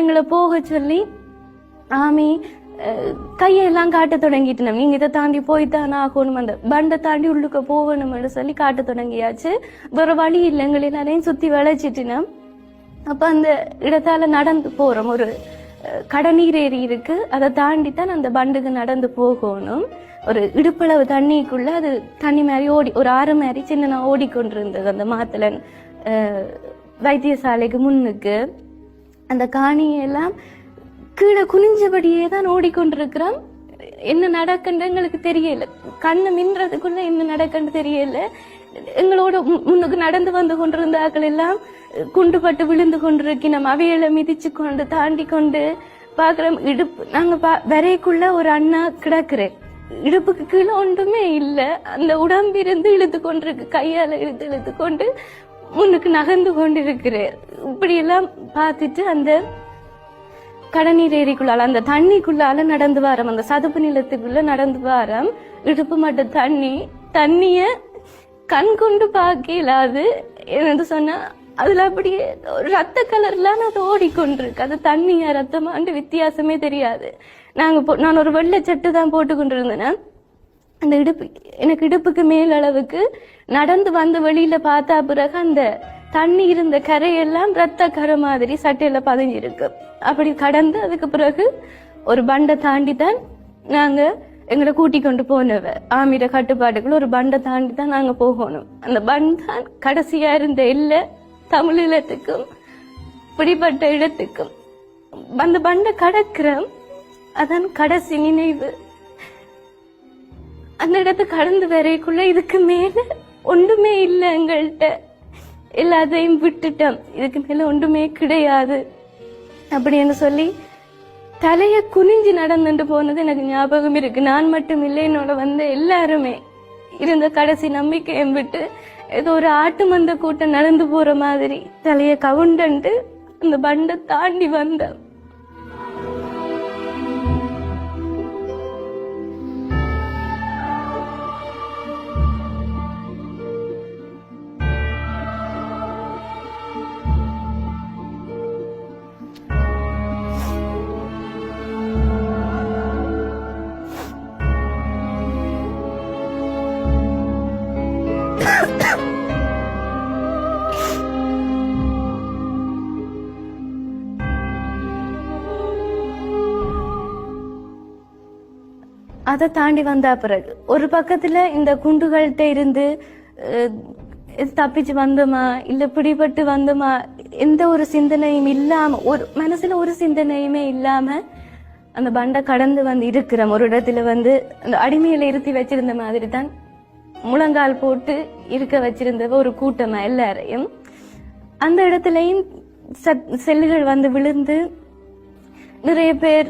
எங்களை போக சொல்லி ஆமி கையெல்லாம் காட்ட தொடங்கிட்டோம் நீங்க இதை தாண்டி போய்த்தான் ஆகணும். அந்த பண்டை தாண்டி உள்ளுக்க போகணும்னு சொல்லி காட்ட தொடங்கியாச்சு. வேற வழி இல்லை. எங்களை எல்லாரையும் சுத்தி வளைச்சிட்டினோம் அப்ப அந்த இடத்தால நடந்து போறோம். ஒரு கடநீர் ஏரி இருக்கு. அதை தாண்டி தான் அந்த பண்டுக்கு நடந்து போகணும். ஒரு இடுப்பளவு தண்ணிக்குள்ள அது தண்ணி மாதிரி ஓடி ஒரு ஆறு மாதிரி சின்ன ஓடிக்கொண்டிருந்தது அந்த மாத்தலன் வைத்தியசாலைக்கு முன்னுக்கு. அந்த காணியெல்லாம் கீழே குனிஞ்சபடியே தான் ஓடிக்கொண்டிருக்கிறோம். என்ன நடக்குன்னு எங்களுக்கு தெரியல. கண்ணு மின்றதுக்குள்ள என்ன நடக்குன்னு தெரியல. எங்களோட முன்னுக்கு நடந்து வந்து கொண்டிருந்த ஆட்கள் எல்லாம் குண்டுபட்டு விழுந்து கொண்டிருக்கணும் அவைகளை மிதிச்சு கொண்டு தாண்டி கொண்டு பாக்குறோம் இடுப்பு நாங்க பா- வரைக்குள்ள ஒரு அண்ணா கிடக்குறேன். இடுப்புக்கு கீழே ஒன்றுமே இல்ல. அந்த உடம்பிருந்து இழுத்து கொண்டிருக்கு கையால இழுத்து இழுத்து கொண்டு முன்னுக்கு நகர்ந்து கொண்டிருக்கிறேன். இப்படியெல்லாம் பார்த்துட்டு அந்த கடநீர் ஏரிக்குள்ளால அந்த தண்ணிக்குள்ளால நடந்து வாரம். அந்த சதுப்பு நிலத்துக்குள்ள நடந்து வாரம். இடுப்பு மட்டும் தண்ணி தண்ணிய கண் கொண்டு பார்க்க அது என்னது சொன்னா அதுல அப்படியே ஒரு ரத்த கலர்லாம் அது ஓடிக்கொண்டிருக்கு. அது தண்ணியா ரத்தமாண்டு வித்தியாசமே தெரியாது. நாங்க போ- நான் ஒரு வெள்ளை சட்டு தான் போட்டு கொண்டிருந்தேன் அந்த இடுப்பு எனக்கு இடுப்புக்கு மேல் அளவுக்கு நடந்து வந்து வெளியில பார்த்தா பிறகு அந்த தண்ணி இருந்த கரையெல்லாம் ரத்த கரை மாதிரி சட்டையில பதிஞ்சிருக்கு அப்படி கடந்து அதுக்கு பிறகு ஒரு பண்டை தாண்டி தான் நாங்க எங்களை கூட்டி கொண்டு போனவ. ஆமிர கட்டுப்பாட்டுக்குள்ள ஒரு பண்டை தாண்டி தான் நாங்க போகணும். அந்த பண்ட் தான் கடைசியா இருந்த எல்லை தமிழீழத்துக்கும் பிடிப்பட்ட இடத்துக்கும். அந்த பண்டை கடக்கிற அதான் கடைசி நினைவு அந்த இடத்த கடந்து வரைக்குள்ள இதுக்கு மேல ஒன்றுமே இல்லை எங்கள்கிட்ட எல்லாத்தையும் விட்டுட்டோம் இதுக்கு மேல ஒன்றுமே கிடையாது. அப்படின்னு சொல்லி தலைய குனிஞ்சு நடந்துட்டு போனது எனக்கு ஞாபகம் இருக்கு. நான் மட்டும் இல்லை என்னோட வந்த எல்லாருமே இருந்த கடைசி நம்பிக்கையை விட்டு ஏதோ ஒரு ஆட்டு மந்த கூட்டம் நடந்து போற மாதிரி தலைய கவுண்டன்ட்டு அந்த பண்டை தாண்டி வந்தேன். அதை தாண்டி வந்தா பிறகு ஒரு பக்கத்துல இந்த குண்டுகள்கிட்ட இருந்து இது தப்பிச்சு வந்தோமா? இல்ல பிடிபட்டு வந்தோமா? எந்த ஒரு சிந்தனையும் இல்லாம ஒரு மனசுல ஒரு சிந்தனையுமே இல்லாம அந்த பண்டை கடந்து வந்து இருக்கிறோம் ஒரு இடத்துல வந்து அந்த அடிமையில இருத்தி வச்சிருந்த மாதிரி தான் முழங்கால் போட்டு இருக்க வச்சிருந்த ஒரு கூட்டமா எல்லாரையும் அந்த இடத்துலயும் செல்லுகள் வந்து விழுந்து நிறைய பேர்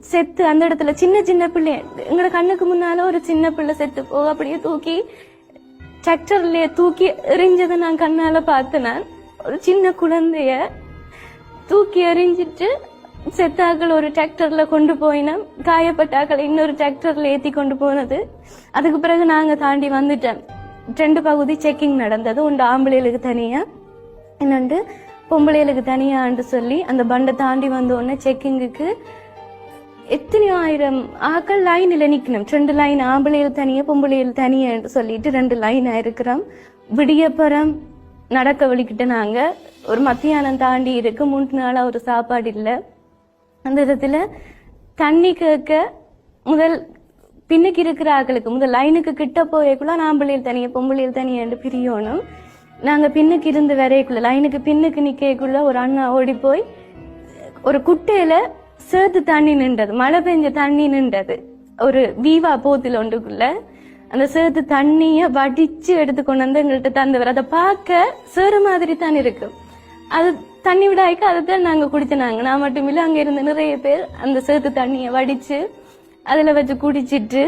செத்து அந்த இடத்துல சின்ன சின்ன பிள்ளை. எங்களோட கண்ணுக்கு முன்னால ஒரு சின்ன பிள்ளை செத்து போக அப்படியே தூக்கி டிராக்டர்ல தூக்கி எறிஞ்சதை நான் கண்ணால பார்த்தேன். ஒரு சின்ன குழந்தைய தூக்கி எறிஞ்சிட்டு செத்தாக்கள் ஒரு டிராக்டர்ல கொண்டு போயினோம் காயப்பட்டாக்களை இன்னொரு டிராக்டர்ல ஏத்தி கொண்டு போனது. அதுக்கு பிறகு நாங்க தாண்டி வந்துட்டோம். ரெண்டு பகுதி செக்கிங் நடந்தது. ஒன்று ஆம்பளைகளுக்கு தனியா? இன்னொன்று பொம்பளைகளுக்கு தனியான்னு சொல்லி அந்த பண்டை தாண்டி வந்த உடனே செக்கிங்குக்கு எத்தனையோ ஆயிரம் ஆக்கள் லைன்ல நிக்கணும். ரெண்டு லைன் ஆம்பளையில் தனியாக பொம்பளையில் தனியான்னு சொல்லிட்டு ரெண்டு லைன் இருக்கிறோம். விடியப்புறம் நடக்க வழிக்கிட்ட நாங்க. ஒரு மத்தியானம் தாண்டி இருக்கு. மூன்று நாளா ஒரு சாப்பாடு இல்லை. அந்த இடத்துல தண்ணி கேட்க முதல் பின்னுக்கு இருக்கிற ஆக்களுக்கு முதல் லைனுக்கு கிட்ட போயக்குள்ள ஆம்பளையில் தனியாக பொம்பளையில் தனியான்னு பிரியணும். நாங்க பின்னுக்கு இருந்து வரையக்குள்ள லைனுக்கு பின்னுக்கு நிக்கக்குள்ள ஒரு அண்ணா ஓடி போய் ஒரு குட்டையில சேர்த்து தண்ணி நின்றது மழை பெஞ்ச தண்ணி நின்றது. ஒரு வீவா போத்தில் ஒன்றுக்குள்ள அந்த சேத்து தண்ணிய வடிச்சு எடுத்து கொண்டு வந்து எங்கள்கிட்ட தந்தவர். அதை பார்க்க சேறு மாதிரி தான் இருக்கு. அது தண்ணி விடாய்க்கு அதை தான் நாங்க குடிச்சினாங்க. நான் மட்டும் இல்ல அங்க இருந்த நிறைய பேர் அந்த சேர்த்து தண்ணிய வடிச்சு அதுல வச்சு குடிச்சிட்டு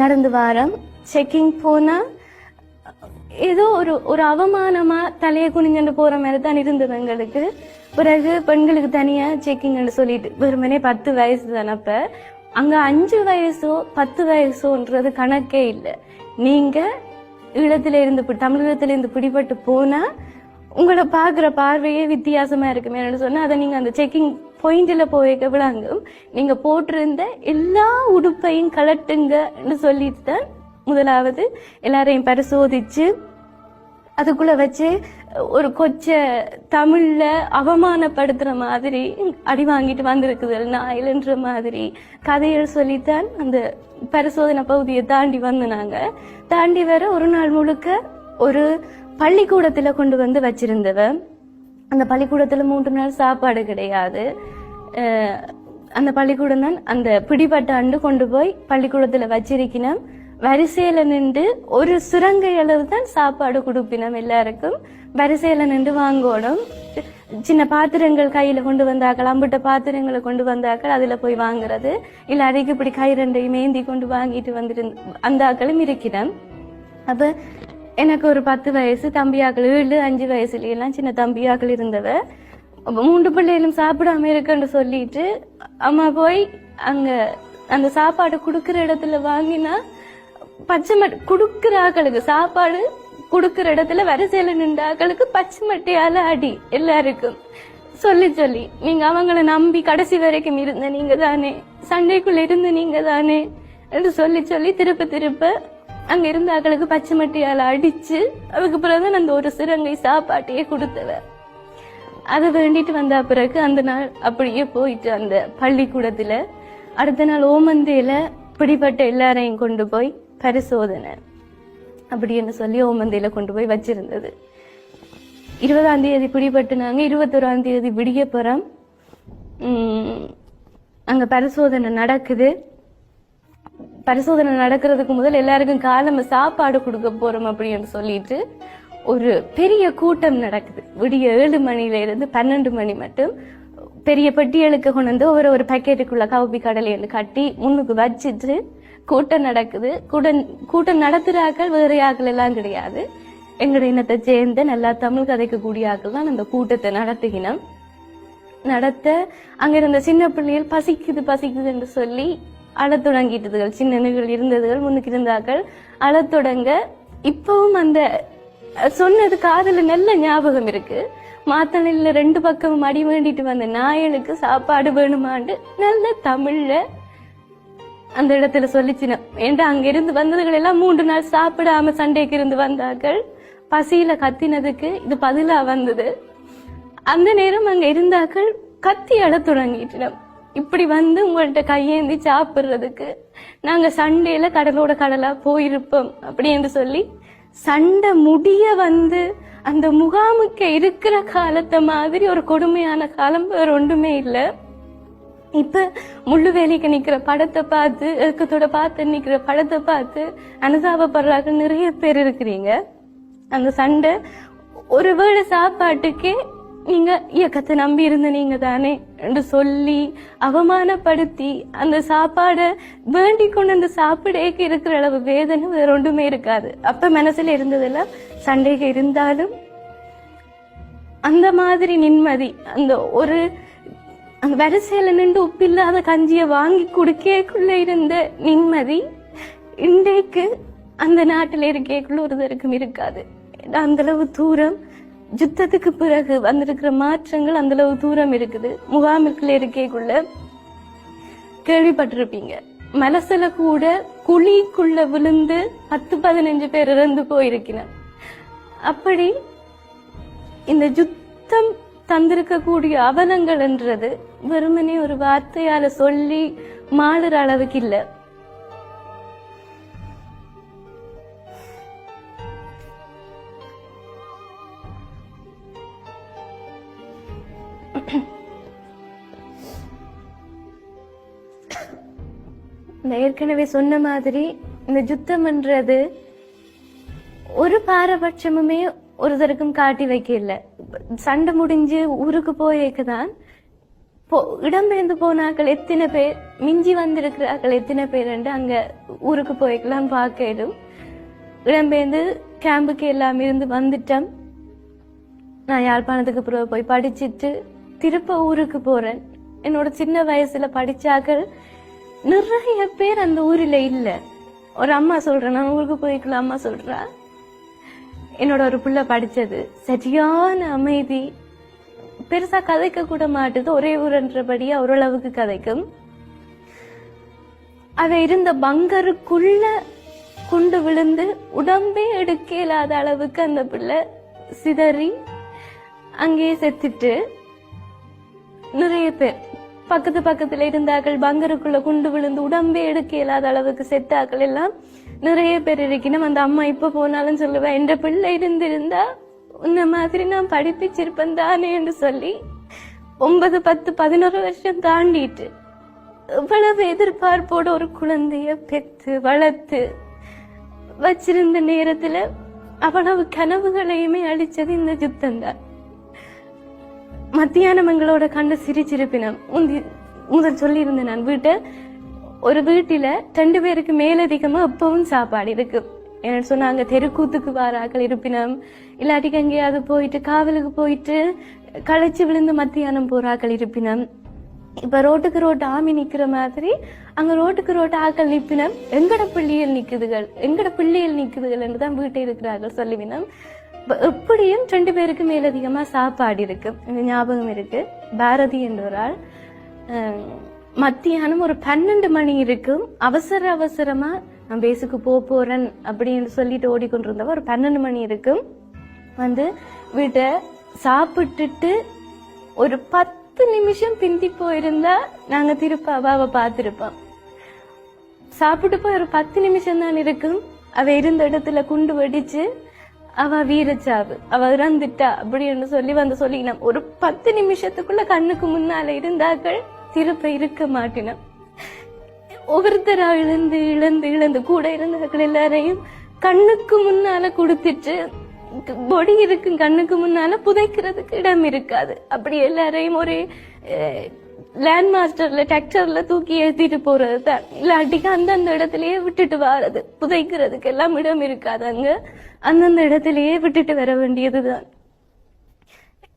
நடந்து வாரம். செக்கிங் போனா ஏதோ ஒரு ஒரு அவமானமா தலையை குனிஞ்சுட்டு போற மாதிரி தான் இருந்தது எங்களுக்கு. பிறகு பெண்களுக்கு தனியா செக்கிங்னு சொல்லிட்டு வெறுமனே பத்து வயசு தானப்ப அங்க அஞ்சு வயசோ பத்து வயசோன்றது கணக்கே இல்லை. நீங்க ஈழத்துல இருந்து தமிழகத்துல இருந்து பிடிபட்டு போனா உங்களை பார்க்குற பார்வையே வித்தியாசமா இருக்குமே சொன்னா அதை நீங்க அந்த செக்கிங் பாயிண்ட்ல போய்க்க விடாங்கும் நீங்க போட்டிருந்த எல்லா உடுப்பையும் கலட்டுங்கன்னு சொல்லிட்டு தான் முதலாவது எல்லாரையும் பரிசோதிச்சு அதுக்குள்ள வச்சு ஒரு கொச்ச தமிழ்ல அவமானப்படுத்துற மாதிரி அடி வாங்கிட்டு வந்திருக்குது. நாயில்ன்ற மாதிரி கதைகள் சொல்லித்தான் அந்த பரிசோதனை பகுதியை தாண்டி வந்தாங்க தாண்டி வர ஒரு நாள் முழுக்க ஒரு பள்ளிக்கூடத்துல கொண்டு வந்து வச்சிருந்தவ. அந்த பள்ளிக்கூடத்துல மூன்று நாள் சாப்பாடு கிடையாது. அந்த பள்ளிக்கூடம் தான் அந்த பிடிபட்ட அண்டு கொண்டு போய் பள்ளிக்கூடத்துல வச்சிருக்கணும் வரிசையில நின்று ஒரு சுரங்க அளவு தான் சாப்பாடு கொடுப்பினோம் எல்லாருக்கும். வரிசையில நின்று வாங்கணும். சின்ன பாத்திரங்கள் கையில கொண்டு வந்தாக்கள் அம்பிட்ட பாத்திரங்களை கொண்டு வந்தாக்கள் அதுல போய் வாங்குறது. இல்ல அதுக்கு இப்படி கை ரெண்டையும் ஏந்தி கொண்டு வாங்கிட்டு வந்துட்டு அந்தாக்களும் இருக்கிறேன் அப்ப எனக்கு ஒரு பத்து வயசு தம்பியாக்கள் ஏழு அஞ்சு வயசுல எல்லாம் சின்ன தம்பியாக்கள் இருந்தவ. மூன்று பிள்ளைகளும் சாப்பிடாம இருக்குன்னு சொல்லிட்டு அம்மா போய் அங்க அந்த சாப்பாடு குடுக்கிற இடத்துல வாங்கினா பச்சை மட் கொடுக்குற ஆக்களுக்கு சாப்பாடு குடுக்கிற இடத்துல வரிசையில நின்ற ஆக்களுக்கு பச்சை மட்டையால அடி எல்லாருக்கும். சொல்லி சொல்லி. நீங்க அவங்கள நம்பி கடைசி வரைக்கும் இருந்த நீங்க தானே. சண்டைக்குள்ள இருந்த நீங்க தானே. என்று சொல்லி சொல்லி திருப்ப திருப்ப அங்க இருந்த ஆக்களுக்கு பச்சை மட்டியால அடிச்சு அதுக்கு பிறகுதான் அந்த ஒரு சிறங்கை சாப்பாட்டையே கொடுத்தவ. அதை வேண்டிட்டு வந்த பிறகு அந்த நாள் அப்படியே போயிட்டு அந்த பள்ளிக்கூடத்துல அடுத்த நாள் ஓமந்தையில பிடிப்பட்ட எல்லாரையும் கொண்டு போய் பரிசோதனை அப்படின்னு சொல்லி ஓமந்தையில கொண்டு போய் வச்சிருந்தது. இருபதாம் தேதி பிடிபட்டுனாங்க இருபத்தொராம் தேதி விடியப்புறம் உம், அங்க பரிசோதனை நடக்குது. பரிசோதனை நடக்கிறதுக்கு முதல் எல்லாருக்கும் காலம்ப சாப்பாடு கொடுக்க போறோம் அப்படின்னு சொல்லிட்டு ஒரு பெரிய கூட்டம் நடக்குது. விடிய ஏழு மணில இருந்து பன்னெண்டு மணி மட்டும். பெரிய பெட்டியலுக்கு கொண்டு வந்து ஒரு ஒரு பேக்கெட்டுக்குள்ள கவுப்பி கடலை கட்டி முன்னுக்கு வச்சிட்டு கூட்டம் நடக்குது. கூட்டம் கூட்டம் நடத்துகிற ஆக்கள் வேற ஆக்கள் எல்லாம் கிடையாது. எங்களோட இனத்தை சேர்ந்த நல்லா தமிழ் கதைக்கக்கூடிய ஆக்கள் தான் அந்த கூட்டத்தை நடத்துகினோம். நடத்த அங்க இருந்த சின்ன பிள்ளைகள் பசிக்குது பசிக்குது என்று சொல்லி அழத் தொடங்கிட்டதுகள் சின்னனுகள் இருந்ததுகள் முன்னுக்கு இருந்தார்கள் அழத் தொடங்க இப்பவும் அந்த சொன்னது காதல நல்ல ஞாபகம் இருக்கு. மாத்தணையில ரெண்டு பக்கமும் அடி வேண்டிட்டு வந்த நாயனுக்கு சாப்பாடு வேணுமாண்டு நல்ல தமிழ்ல அந்த இடத்துல சொல்லிச்சின ஏண்டா அங்க இருந்து வந்ததுகள் எல்லாம் மூன்று நாள் சாப்பிடாம சண்டைக்கு இருந்து வந்தார்கள்? பசியில கத்தினதுக்கு இது பதிலா வந்தது. அந்த நேரம் அங்க இருந்தாக்கள் கத்தி அட தொடங்கிட்டோம் இப்படி வந்து உங்கள்கிட்ட கையேந்தி சாப்பிடுறதுக்கு நாங்க சண்டையில கடலோட கடலா போயிருப்போம் அப்படி என்று சொல்லி சண்டை முடிய வந்து அந்த முகாமுக்கு இருக்கிற காலத்தை மாதிரி ஒரு கொடுமையான காலம் வேற ஒன்றுமே இல்லை. இப்ப முள்ளு வேலைக்கு நிக்கிற படத்தை பார்த்து இயக்கத்தோட பார்த்து நிக்கிற படத்தை பார்த்து அனுதாபப்படுறாங்க நிறைய பேர் இருக்கிறீங்க. அந்த சண்டை ஒருவேளை சாப்பாட்டுக்கே நீங்க இயக்கத்தை நம்பி இருந்த நீங்க தானே என்று சொல்லி அவமானப்படுத்தி அந்த சாப்பாடை வேண்டி கொண்டு அந்த சாப்பிடேக்கு இருக்கிற அளவு வேதனை வேற ஒன்றுமே இருக்காது. அப்ப மனசுல இருந்ததெல்லாம் சண்டைக்கு இருந்தாலும் அந்த மாதிரி நிம்மதி அந்த ஒரு அந்த வரிசையில நின்று உப்பில்லாத கஞ்சியை வாங்கி குடிக்கக்குள்ள இருந்த நிம்மதி இன்றைக்கு அந்த நாட்டில் இருக்கக்குள்ள ஒருத்தருக்கும் இருக்காது. ஏன்னா அந்த அளவு தூரம் யுத்தத்துக்கு பிறகு வந்திருக்கிற மாற்றங்கள் அந்த அளவு தூரம் இருக்குது. முகாமிற்குள்ள இருக்கேக்குள்ள கேள்விப்பட்டிருப்பீங்க. மனசுல கூட குழிக்குள்ள விழுந்து பத்து பதினஞ்சு பேர் இறந்து போயிருக்கிறேன் அப்படி இந்த யுத்தம் தந்திருக்கக்கூடிய அவலங்கள் என்றது வெறுமனே ஒரு வார்த்தையால சொல்லி மாளுற அளவுக்கு இல்ல. நான் ஏற்கனவே சொன்ன மாதிரி இந்த யுத்தம்ன்றது ஒரு பாரபட்சமுமே ஒருத்தருக்கும் காட்டி வைக்க இல்லை சண்டை முடிஞ்சு ஊருக்கு போயேக்குதான். போ இடம்பெயர்ந்து போனாக்கள் எத்தனை பேர்? மிஞ்சி வந்திருக்கிறார்கள். எத்தனை பேர் அங்க ஊருக்கு போய்க்கலாம் பார்க்கலும் இடம்பெயர்ந்து கேம்புக்கு எல்லாம் இருந்து வந்துட்டோம். நான் யாழ்ப்பாணத்துக்கு பிறகு போய் படிச்சிட்டு திருப்ப ஊருக்கு போறேன். என்னோட சின்ன வயசுல படிச்சாக்கள் நிறைய பேர் அந்த ஊரில் இல்லை. ஒரு அம்மா சொல்றேன். நான் ஊருக்கு போய்க்கலாம் அம்மா சொல்கிறா என்னோட ஒரு புள்ள படிச்சது. சரியான அமைதி. பெருசா கதைக்க கூட மாட்டுது. ஒரே ஊரன்றபடியா ஓரளவுக்கு கதைக்கும். அவ இருந்த பங்கருக்குள்ள குண்டு விழுந்து உடம்பே எடுக்க இல்லாத அளவுக்கு அந்த பிள்ளை சிதறி அங்கேயே செத்துட்டு நிறைய பேர் பக்கத்து பக்கத்துல இருந்தார்கள். பங்கருக்குள்ள குண்டு விழுந்து உடம்பே எடுக்க இல்லாத அளவுக்கு செத்தாக்கள் எல்லாம். நிறைய பேர் இருக்கணும் அந்த அம்மா இப்ப போனாலும் சொல்லுவேன் என்ற பிள்ளை இருந்திருந்தா உன்ன மாதிரி நான் படிப்பிச்சிருப்பேன் தானே என்று சொல்லி ஒன்பது பத்து பதினோரு வருஷம் தாண்டிட்டு இவ்வளவு எதிர்பார்ப்போட ஒரு குழந்தைய பெத்து வளர்த்து வச்சிருந்த நேரத்துல அவ்வளவு கனவுகளையுமே அழிச்சது இந்த யுத்தம் தான் மத்தியானம் எங்களோட கண்டு சிரிச்சிருப்பினம் முந்தி முதல் சொல்லியிருந்தேன் நான் வீட்டை ஒரு வீட்டில ரெண்டு பேருக்கு மேலதிகமா எப்பவும் சாப்பாடு இருக்கு. என்ன சொன்னாங்க தெருக்கூத்துக்கு வாராக்கள் இருப்பினம். இல்லாட்டிக்கு எங்கேயாவது போயிட்டு காவலுக்கு போயிட்டு களைச்சு விழுந்து மத்தியானம் போறாக்கள் இருப்பினம். இப்ப ரோட்டுக்கு ரோட்டு ஆமி நிக்கிற மாதிரி அங்க ரோட்டுக்கு ரோட்டு ஆக்கள் நிப்பினம். எங்கட பிள்ளைகள் நிக்குதுகள் எங்கட பிள்ளைகள் நிக்குதுகள் என்று தான் வீட்டை இருக்கிறார்கள் சொல்லிவினம். இப்ப எப்படியும் ரெண்டு பேருக்கு மேலதிகமாக சாப்பாடு இருக்கு. ஞாபகம் இருக்கு. பாரதி என்ற ஒரு ஆள். மத்தியானம் ஒரு பன்னெண்டு மணி இருக்கும் அவசர அவசரமா நான் பேசுக்கு போக போறேன் அப்படின்னு சொல்லிட்டு ஓடிக்கொண்டிருந்தவ ஒரு பன்னெண்டு மணி இருக்கும் வந்து வீட்டை சாப்பிட்டுட்டு ஒரு பத்து நிமிஷம் பிந்தி போயிருந்தா நாங்க திருப்ப அவாவை பார்த்துருப்போம். சாப்பிட்டு போய் ஒரு பத்து நிமிஷம் தான் இருக்கும் அவ இருந்த இடத்துல குண்டு வெடிச்சு அவ வீரச்சாவு அவ இறந்துட்டா அப்படின்னு சொல்லி வந்து சொல்லினோம் ஒரு பத்து நிமிஷத்துக்குள்ள கண்ணுக்கு முன்னால இருந்தாக்கள் திருப்ப இருக்க மாட்டினோம் ஒவ்வொருத்தரா இழந்து இழந்து இழந்து கூட இருந்தாக்கள் எல்லாரையும் கண்ணுக்கு முன்னால கொடுத்துட்டு பொடி இருக்கும் கண்ணுக்கு முன்னால புதைக்கிறதுக்கு இடம் இருக்காது. அப்படி எல்லாரையும் ஒரு லேண்ட் மாஸ்டர்ல டிராக்டர்ல தூக்கி ஏத்திட்டு போறது தான். இல்லாட்டிக்கு அந்தந்த இடத்துலயே விட்டுட்டு வாரது. புதைக்கிறதுக்கு எல்லாம் இடம் இருக்காது அங்க. அந்தந்த இடத்துலயே விட்டுட்டு வர வேண்டியதுதான்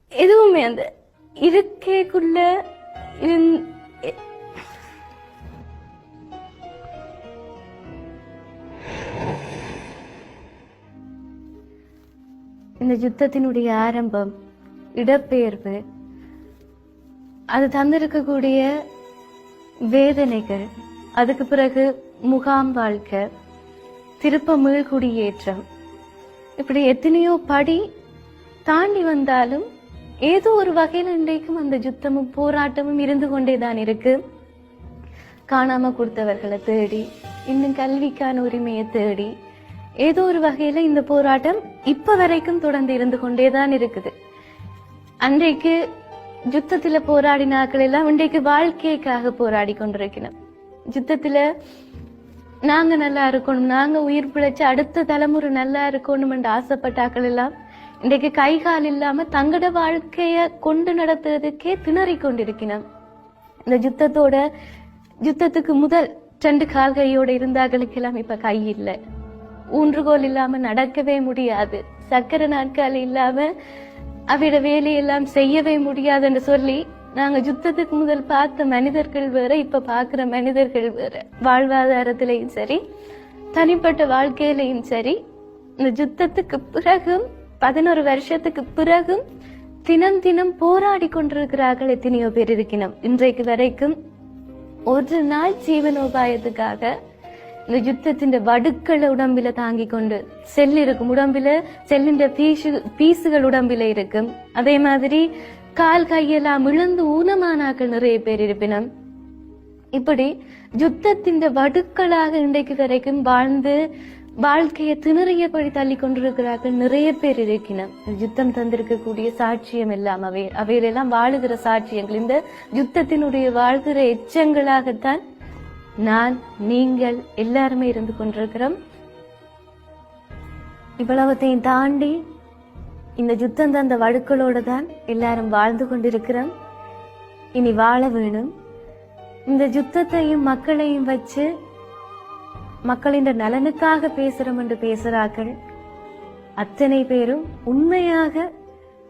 எதுவுமே அந்த இருக்கைக்குள்ள இருந்- இந்த யுத்தத்தினுடைய ஆரம்பம் இடப்பெயர்வு அது தந்திருக்கக்கூடிய வேதனைகள் அதுக்கு பிறகு முகாம் வாழ்க்கை திருப்ப மீள்குடியேற்றம். இப்படி எத்தனையோ படி தாண்டி வந்தாலும் ஏதோ ஒரு வகையில் இன்றைக்கும் அந்த யுத்தமும் போராட்டமும் இருந்து கொண்டே தான் இருக்கு. காணாம கொடுத்தவர்களை தேடி இன்னும் கல்விக்கான உரிமையை தேடி ஏதோ ஒரு வகையில இந்த போராட்டம் இப்ப வரைக்கும் தொடர்ந்து இருந்து கொண்டேதான் இருக்குது. அன்றைக்கு யுத்தத்துல போராடினாக்கள் எல்லாம் இன்றைக்கு வாழ்க்கைக்காக போராடி கொண்டிருக்கணும் யுத்தத்துல நாங்க நல்லா இருக்கணும் நாங்க உயிர் பிழைச்சு அடுத்த தலைமுறை நல்லா இருக்கணும் என்று ஆசைப்பட்டாக்கள் எல்லாம் இன்றைக்கு கை கால் இல்லாம தங்கட வாழ்க்கைய கொண்டு நடத்துறதுக்கே திணறி கொண்டிருக்கணும் இந்த யுத்தத்தோட யுத்தத்துக்கு முதல் ரெண்டு கால்கையோட இருந்தார்களுக்கு எல்லாம் இப்ப கை இல்லை. ஊன்றுகோல் இல்லாம நடக்கவே முடியாது. சக்கர நாட்காலி இல்லாம அவையோட வேலையெல்லாம் செய்யவே முடியாதுன்னு சொல்லி நாங்க யுத்தத்துக்கு முதல் பார்த்த மனிதர்கள் வேற இப்ப பாக்குற மனிதர்கள் வேற. வாழ்வாதாரத்திலையும் சரி தனிப்பட்ட வாழ்க்கையிலையும் சரி இந்த யுத்தத்துக்கு பிறகும் பதினோரு வருஷத்துக்கு பிறகும் தினம் தினம் போராடி கொண்டிருக்கிறார்கள் எத்தனையோ பேர் இருக்கணும் இன்றைக்கு வரைக்கும் ஒரு நாள் ஜீவனோபாயத்துக்காக இந்த யுத்தத்தின் வடுக்களை உடம்பில தாங்கி கொண்டு செல் இருக்கும் உடம்பில செல்லின் பீசு பீசுகள் உடம்பில இருக்கும். அதே மாதிரி கால் கையெல்லாம் இழந்து ஊனமானாக்கள் நிறைய பேர் இருப்பினம் இப்படி யுத்தத்தின் வடுக்களாக இன்றைக்கு வரைக்கும் வாழ்ந்து வாழ்க்கையை திணறியபடி தள்ளி கொண்டிருக்கிறார்கள் நிறைய பேர் இருக்கினம். யுத்தம் தந்திருக்கக்கூடிய சாட்சியம் எல்லாம் அவை அவையிலெல்லாம் வாழுகிற சாட்சியங்கள். இந்த யுத்தத்தினுடைய வாழ்கிற எச்சங்களாகத்தான் நான் நீங்கள் எல்லாருமே இருந்து கொண்டிருக்கிறோம். இவ்வளவத்தையும் தாண்டி இந்த யுத்தம் தந்த வடுக்களோட தான் எல்லாரும் வாழ்ந்து கொண்டிருக்கிறோம். இனி வாழ வேணும். இந்த யுத்தத்தையும் மக்களையும் வச்சு மக்களின் நலனுக்காக பேசுறோம் என்று பேசுறார்கள். அத்தனை பேரும் உண்மையாக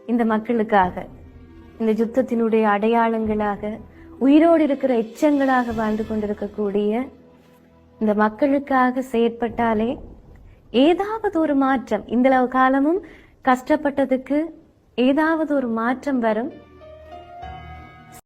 இந்த மக்களுக்காக இந்த யுத்தத்தினுடைய அடையாளங்களாக உயிரோடு இருக்கிற எச்சங்களாக வாழ்ந்து கொண்டிருக்கக்கூடிய இந்த மக்களுக்காக செயற்பட்டாலே ஏதாவது ஒரு மாற்றம் இந்த காலமும் கஷ்டப்பட்டதுக்கு ஏதாவது ஒரு மாற்றம் வரும்.